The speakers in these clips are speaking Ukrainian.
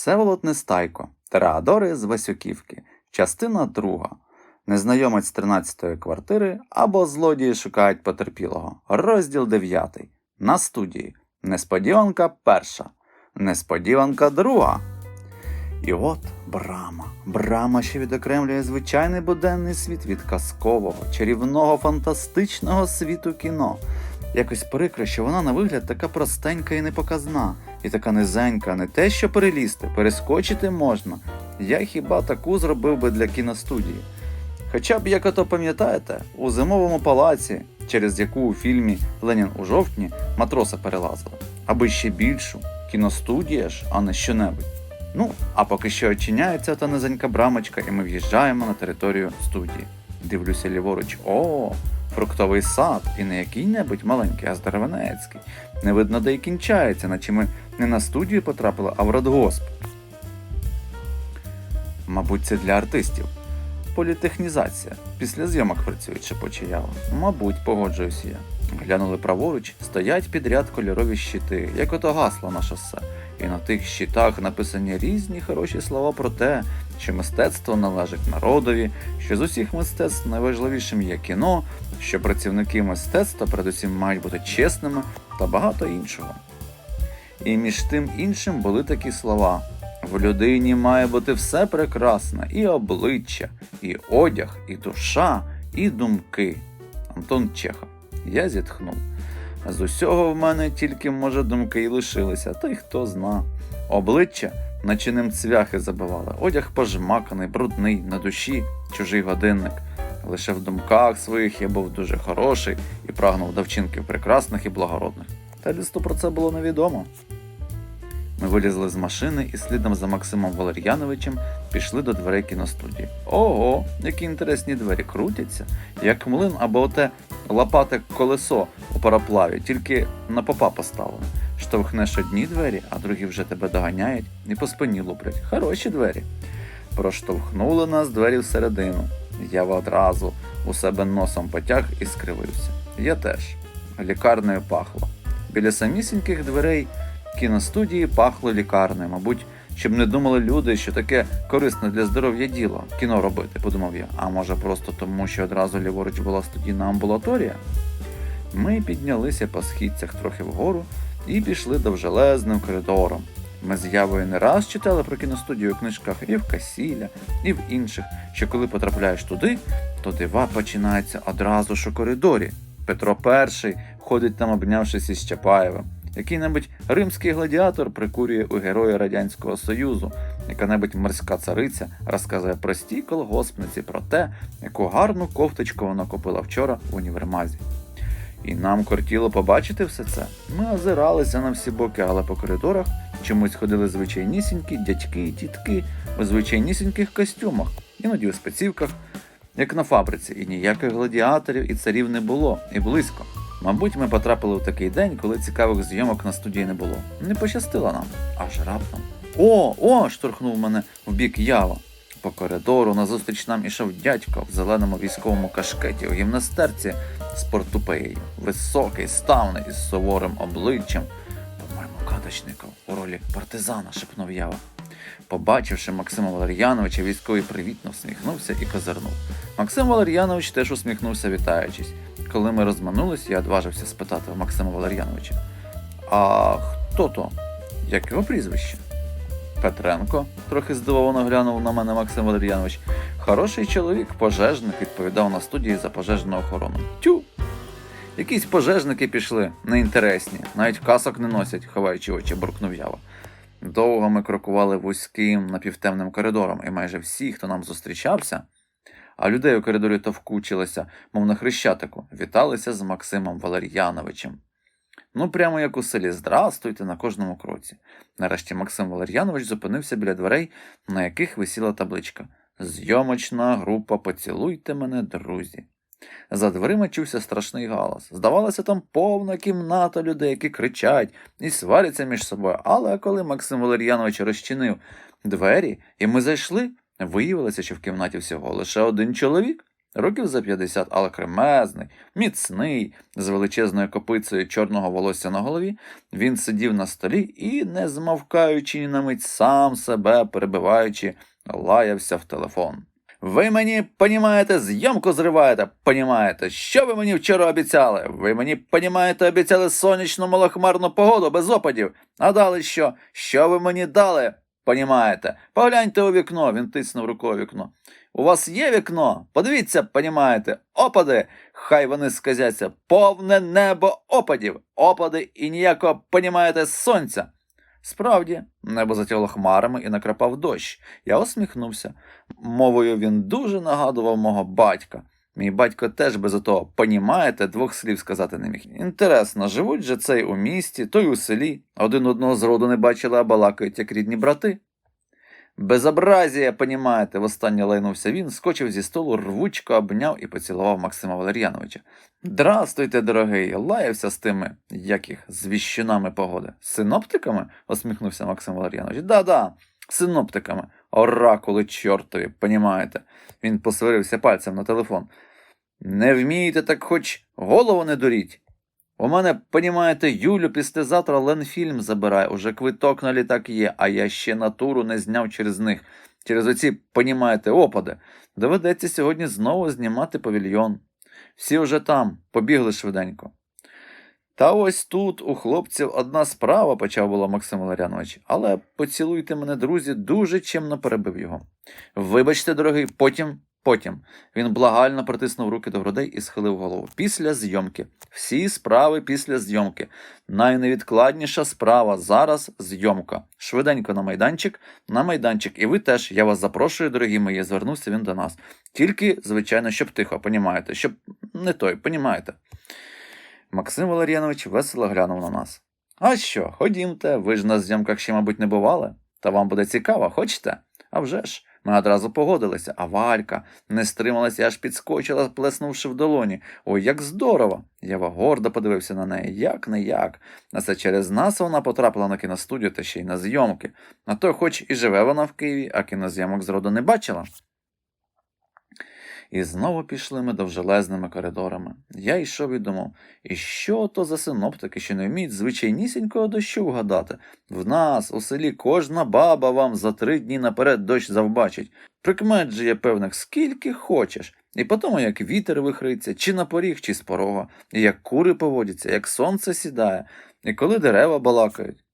Всеволод Нестайко, Тереадори з Васюківки, частина друга. Незнайомець з 13-ї квартири або злодії шукають потерпілого. Розділ 9. На студії. Несподіванка перша. Несподіванка друга. І от брама. Брама, що відокремлює звичайний буденний світ від казкового, чарівного, фантастичного світу кіно. Якось прикро, що вона на вигляд така простенька і непоказна, і така низенька, не те, що перелізти, перескочити можна. Я хіба таку зробив би для кіностудії. Хоча б, як ото пам'ятаєте, у зимовому палаці, через яку у фільмі Ленін у жовтні матроса перелазили, аби ще більшу, кіностудія ж, а не щонебудь. Ну, а поки що очиняється та низенька брамочка, і ми в'їжджаємо на територію студії. Дивлюся ліворуч, о, фруктовий сад, і не який-небудь маленький, а здоровенецький. Не видно, де й кінчається, наче ми не на студію потрапили, а в радгосп. Мабуть, це для артистів. Політехнізація. Після зйомок працюють, шепоче ява. Мабуть, погоджуюсь я. Глянули праворуч, стоять підряд кольорові щити, як ото гасло на шосе. І на тих щитах написані різні хороші слова про те, що мистецтво належить народові, що з усіх мистецтв найважливішим є кіно, що працівники мистецтва передусім мають бути чесними та багато іншого. І між тим іншим були такі слова: в людині має бути все прекрасне, і обличчя, і одяг, і душа, і думки. Антон Чехов. Я зітхнув. З усього в мене тільки, може, думки й лишилися, та й хто зна. Обличчя, наче ним цвяхи забивали, одяг пожмаканий, брудний, на душі чужий годинник. Лише в думках своїх я був дуже хороший і прагнув до вчинків прекрасних і благородних. Та людству про це було невідомо. Ми вилізли з машини і слідом за Максимом Валер'яновичем пішли до дверей кіностудії. Ого, які інтересні двері крутяться, як млин або оте лопате колесо у пароплаві, тільки на попа поставлене. Штовхнеш одні двері, а другі вже тебе доганяють і по спині луплять. Хороші двері. Проштовхнули нас двері всередину. Я одразу у себе носом потяг і скривився. Я теж. Лікарнею пахло. Біля самісіньких дверей кіностудії пахло лікарнею, мабуть, щоб не думали люди, що таке корисне для здоров'я діло кіно робити, подумав я. А може просто тому, що одразу ліворуч була студійна амбулаторія? Ми піднялися по східцях трохи вгору і пішли довжелезним коридором. Ми з Явою не раз читали про кіностудію у книжках і в Касіля, і в інших, що коли потрапляєш туди, то дива починаються одразу ж у коридорі. Петро І ходить там, обнявшись із Чапаєвим. Який-небудь римський гладіатор прикурює у героя Радянського Союзу, яка-небудь морська цариця розказує простій колгоспниці про те, яку гарну кофточку вона купила вчора в універмазі. І нам кортіло побачити все це. Ми озиралися на всі боки, але по коридорах чомусь ходили звичайнісінькі дядьки і тітки у звичайнісіньких костюмах, іноді у спецівках, як на фабриці, і ніяких гладіаторів і царів не було, і близько. Мабуть, ми потрапили в такий день, коли цікавих зйомок на студії не було. Не пощастило нам, аж раптом. О, о! штурхнув мене в бік ява. По коридору назустріч нам ішов дядько в зеленому військовому кашкеті у гімнастерці з портупеєю. Високий, ставний із суворим обличчям. По-моєму, кадочников у ролі партизана, шепнув ява. Побачивши Максима Валер'яновича, військовий привітно всміхнувся і козирнув. Максим Валер'янович теж усміхнувся, вітаючись. Коли ми розминулись, я одважився спитати у Максима Валер'яновича: А хто то? Як його прізвище? Петренко, трохи здивовано глянув на мене Максим Валер'янович. Хороший чоловік, пожежник, відповідав на студії за пожежну охорону. Тю! Якісь пожежники пішли, неінтересні, навіть касок не носять, ховаючи очі, буркнув ява. Довго ми крокували вузьким напівтемним коридором, і майже всі, хто нам зустрічався, а людей у коридорі товкучилося, мов на хрещатику, віталися з Максимом Валер'яновичем. Ну, прямо як у селі Здрастуйте на кожному кроці. Нарешті Максим Валер'янович зупинився біля дверей, на яких висіла табличка Зйомочна група Поцілуйте мене, друзі. За дверима чувся страшний галас. Здавалося, там повна кімната людей, які кричать і сваряться між собою. Але коли Максим Валер'янович розчинив двері, і ми зайшли, виявилося, що в кімнаті всього лише один чоловік. Років за 50, але кремезний, міцний, з величезною копицею чорного волосся на голові, він сидів на столі і, не змовкаючи ні на мить сам себе перебиваючи, лаявся в телефон. Ви мені, понімаєте, зйомку зриваєте, понімаєте? Що ви мені вчора обіцяли? Ви мені, понімаєте, обіцяли сонячну малохмарну погоду без опадів. А дали що? Що ви мені дали? Понімаєте? Погляньте у вікно, він тиснув рукою вікно. У вас є вікно? Подивіться, понімаєте, опади, хай вони сказяться, повне небо опадів, опади і ніякого, понімаєте, сонця. Справді, небо затягло хмарами і накрапав дощ. Я усміхнувся. Мовою він дуже нагадував мого батька. Мій батько теж без отого понімаєте, двох слів сказати не міг. Інтересно, живуть же цей у місті, той у селі, один одного зроду не бачили, а балакають, як рідні брати. Безобразія, понімаєте, востаннє лайнувся він, скочив зі столу, рвучко обняв і поцілував Максима Валер'яновича. Здрастуйте, дорогий, лаявся з тими, як їх, з віщунами погоди. Синоптиками? усміхнувся Максим Валер'янович. Да-да, синоптиками. Оракули чортові, понімаєте. Він посварився пальцем на телефон. Не вмієте, так хоч голову не дуріть. У мене, понімаєте, Юлю післязавтра Ленфільм забирає, уже квиток на літак є, а я ще натуру не зняв через них. Через оці, понімаєте, опади. Доведеться сьогодні знову знімати павільйон. Всі вже там, побігли швиденько. Та ось тут у хлопців одна справа, почав було Максим Валерянович, але поцілуйте мене, друзі, дуже чимно перебив його. Вибачте, дорогий, потім, потім. Він благально притиснув руки до грудей і схилив голову. Після зйомки. Всі справи після зйомки. Найневідкладніша справа зараз зйомка. Швиденько на майданчик, на майданчик. І ви теж, я вас запрошую, дорогі мої, звернувся він до нас. Тільки, звичайно, щоб тихо, понімаєте, щоб не той, понімаєте. Максим Валер'янович весело глянув на нас. А що, ходімте, ви ж на зйомках ще, мабуть, не бували. Та вам буде цікаво, хочете? А вже ж. Ми одразу погодилися, а Валька не стрималася, аж підскочила, плеснувши в долоні. Ой, як здорово! Я гордо подивився на неї, як не як. А це через нас вона потрапила на кіностудію та ще й на зйомки. А то, хоч і живе вона в Києві, а кінозйомок зроду не бачила. І знову пішли ми довжелезними коридорами. Я йшов і думав, і що то за синоптики, що не вміють звичайнісінького дощу вгадати? В нас, у селі, кожна баба вам за три дні наперед дощ завбачить. Прикмет же є певних, скільки хочеш. І потім, як вітер вихриться, чи на поріг, чи з порога, і як кури поводяться, як сонце сідає, і коли дерева балакають.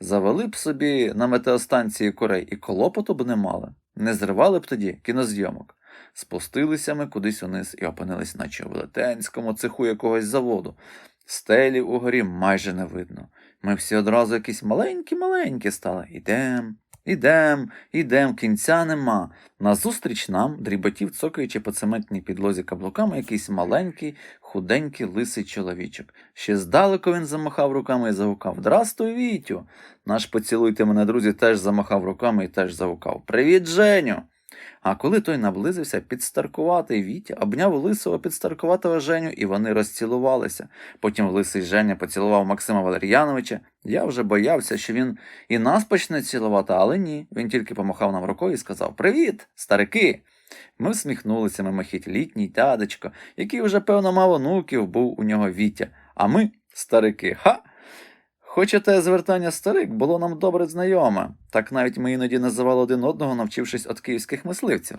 Завели б собі на метеостанції курей і колопоту б не мали, не зривали б тоді кінозйомок. Спустилися ми кудись униз і опинились, наче у велетенському цеху якогось заводу. Стелі угорі майже не видно. Ми всі одразу якісь маленькі-маленькі стали. Ідем, ідем, ідем, кінця нема. Назустріч нам, дріботів, цокаючи по цементній підлозі каблуками, якийсь маленький, худенький лисий чоловічок. Ще здалеку він замахав руками і загукав Здрастуй, Вітю. Наш поцілуйте мене, друзі, теж замахав руками і теж загукав Привіт, Женю! А коли той наблизився, підстаркуватий Вітя обняв лисого підстаркуватого Женю, і вони розцілувалися. Потім лисий Женя поцілував Максима Валер'яновича. Я вже боявся, що він і нас почне цілувати, але ні. Він тільки помахав нам рукою і сказав Привіт, старики! Ми всміхнулися мимохідь літній дядечко, який вже, певно, мав онуків, був у нього Вітя. А ми старики. Ха! Хоча те звертання старик було нам добре знайоме, так навіть ми іноді називали один одного, навчившись від київських мисливців.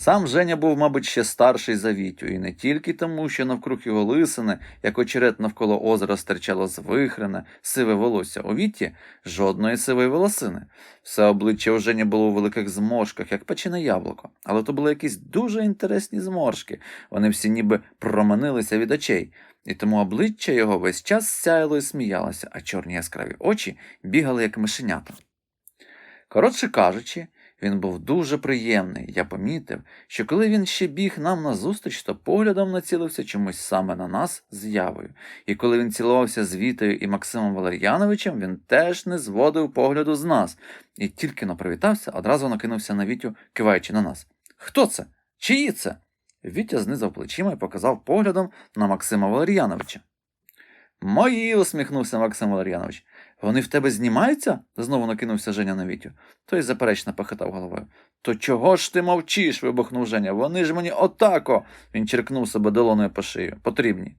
Сам Женя був, мабуть, ще старший за Вітю, і не тільки тому, що навкруг його лисини, як очерет навколо озера стирчало звихрене, сиве волосся у Віті жодної сивої волосини. Все обличчя у Жені було у великих зморшках, як печене яблуко, але то були якісь дуже інтересні зморшки. Вони всі ніби променилися від очей і тому обличчя його весь час сяяло і сміялося, а чорні яскраві очі бігали, як мишенята. Коротше кажучи, він був дуже приємний. Я помітив, що коли він ще біг нам назустріч, то поглядом націлився чомусь саме на нас з явою. І коли він цілувався з Вітою і Максимом Валер'яновичем, він теж не зводив погляду з нас, і тільки но привітався, одразу накинувся на Вітю, киваючи на нас. Хто це? Чиї це? Вітя знизав плечима і показав поглядом на Максима Валер'яновича. Мої, усміхнувся Максим Валер'янович. Вони в тебе знімаються? знову накинувся Женя на Вітю. Той заперечно похитав головою. То чого ж ти мовчиш? вибухнув Женя. Вони ж мені отако. Він черкнув себе долоною по шию. Потрібні.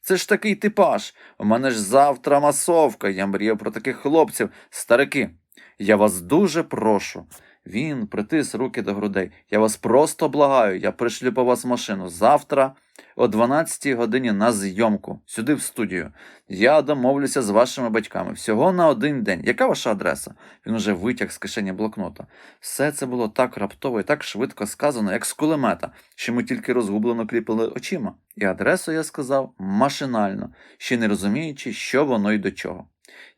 Це ж такий типаж. У мене ж завтра масовка. Я мріяв про таких хлопців, старики. Я вас дуже прошу. Він притис руки до грудей. Я вас просто благаю, я пришлю по вас машину. Завтра о 12 годині на зйомку, сюди в студію. Я домовлюся з вашими батьками всього на один день. Яка ваша адреса? Він уже витяг з кишені блокнота. Все це було так раптово і так швидко сказано, як з кулемета, що ми тільки розгублено кліпали очима. І адресу я сказав машинально, ще не розуміючи, що воно й до чого.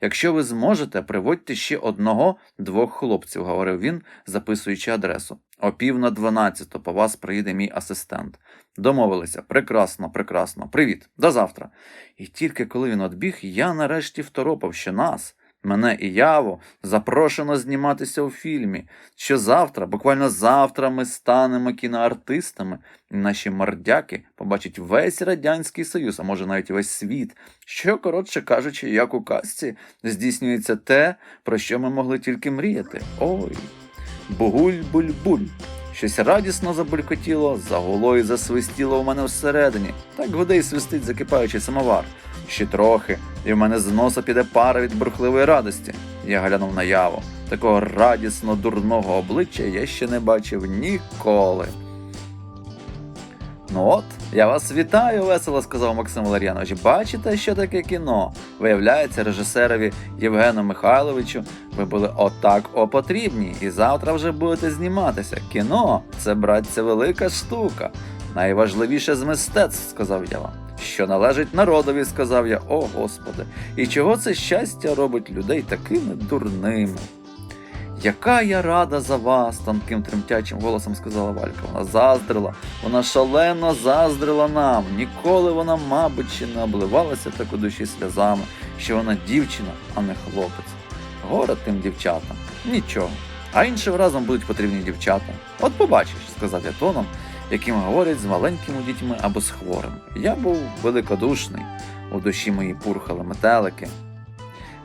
Якщо ви зможете, приводьте ще одного двох хлопців, говорив він, записуючи адресу. О пів на дванадцяту по вас приїде мій асистент. Домовилися. Прекрасно, прекрасно. Привіт, до завтра. І тільки коли він одбіг, я нарешті второпав, що нас, мене і Яву, запрошено зніматися у фільмі. Що завтра, буквально завтра, ми станемо кіноартистами, і наші мордяки побачать весь Радянський Союз, а може навіть весь світ. Що, коротше кажучи, як у казці, здійснюється те, про що ми могли тільки мріяти. Ой. Бугуль-буль-буль. Щось радісно забулькотіло, загуло і засвистіло у мене всередині. Так гуде й свистить закипаючий самовар. Ще трохи, і в мене з носа піде пара від бурхливої радості. Я глянув на яву. Такого радісно дурного обличчя я ще не бачив ніколи. Ну от, я вас вітаю, весело сказав Максим Валер'янович. Бачите, що таке кіно? Виявляється, режисерові Євгену Михайловичу ви були отак опотрібні, і завтра вже будете зніматися. Кіно це, братця, велика штука. Найважливіше з мистецтв, сказав я вам. Що належить народові, сказав я, о Господи, і чого це щастя робить людей такими дурними? Яка я рада за вас, тонким тремтячим голосом сказала Валька. Вона заздрила, вона шалено заздрила нам. Ніколи вона, мабуть, ще не обливалася так у душі сльозами, що вона дівчина, а не хлопець. Горе тим дівчатам. Нічого. А іншим разом будуть потрібні дівчата. От побачиш, сказав я тоном, яким говорять з маленькими дітьми або з хворими. Я був великодушний, у душі мої пурхали метелики.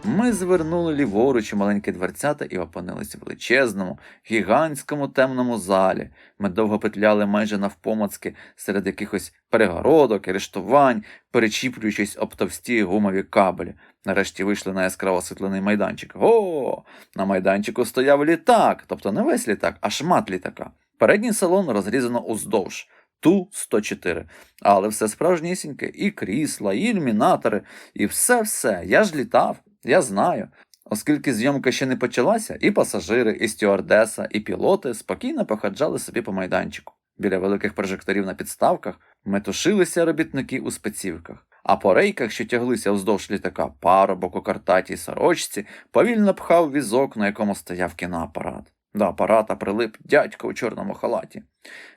Ми звернули ліворуч у маленькі дверцята і опинилися в величезному, гігантському темному залі. Ми довго петляли майже навпомацки серед якихось перегородок, арештувань, перечіплюючись об товсті гумові кабелі. Нарешті вийшли на яскраво освітлений майданчик. О, на майданчику стояв літак, тобто не весь літак, а шмат літака. Передній салон розрізано уздовж. Ту-104. Але все справжнісіньке, і крісла, і ілюмінатори, і все-все. Я ж літав, я знаю. Оскільки зйомка ще не почалася, і пасажири, і стюардеса, і пілоти спокійно походжали собі по майданчику. Біля великих прожекторів на підставках метушилися робітники у спецівках, а по рейках, що тяглися вздовж літака, парубок у картатій сорочці, повільно пхав візок, на якому стояв кіноапарат. До апарата прилип дядько у чорному халаті.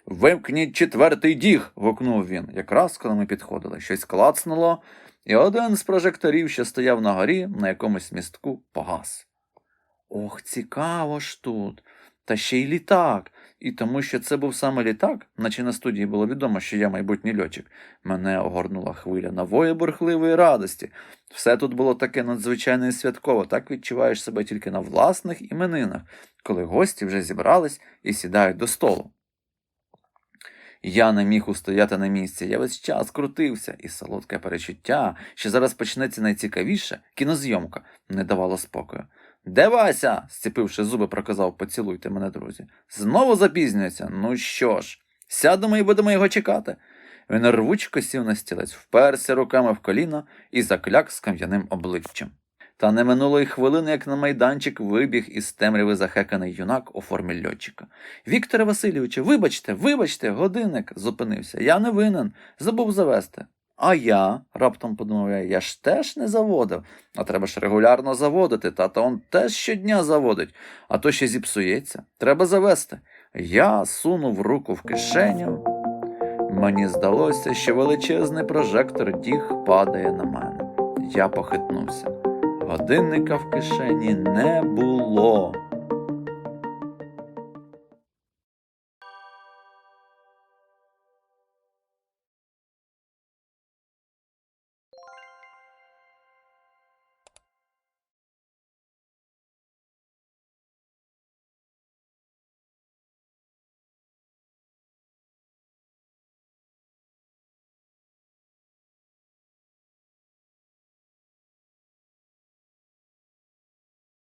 Вимкніть четвертий діг. гукнув він. Якраз коли ми підходили, щось клацнуло, і один з прожекторів, що стояв на горі, на якомусь містку, погас. Ох, цікаво ж тут. Та ще й літак. І тому, що це був саме літак, наче на студії було відомо, що я майбутній льотчик, мене огорнула хвиля нової бурхливої радості. Все тут було таке надзвичайне і святково, так відчуваєш себе тільки на власних іменинах, коли гості вже зібрались і сідають до столу. Я не міг устояти на місці, я весь час крутився, і солодке перечуття, що зараз почнеться найцікавіше, кінозйомка, не давало спокою. Де Вася? зціпивши зуби, проказав поцілуйте мене, друзі. Знову запізнюється. Ну що ж, сядемо і будемо його чекати. Він рвучко сів на стілець, вперся руками в коліно і закляк з кам'яним обличчям. Та не минуло й хвилини, як на майданчик вибіг із темряви захеканий юнак у формі льотчика. Вікторе Васильовичу, вибачте, вибачте, годинник зупинився. Я не винен, забув завести. А я, раптом подумав я, я ж теж не заводив, а треба ж регулярно заводити, тата он теж щодня заводить, а то ще зіпсується. Треба завести. Я сунув руку в кишеню. Мені здалося, що величезний прожектор діг падає на мене. Я похитнувся. Годинника в кишені не було.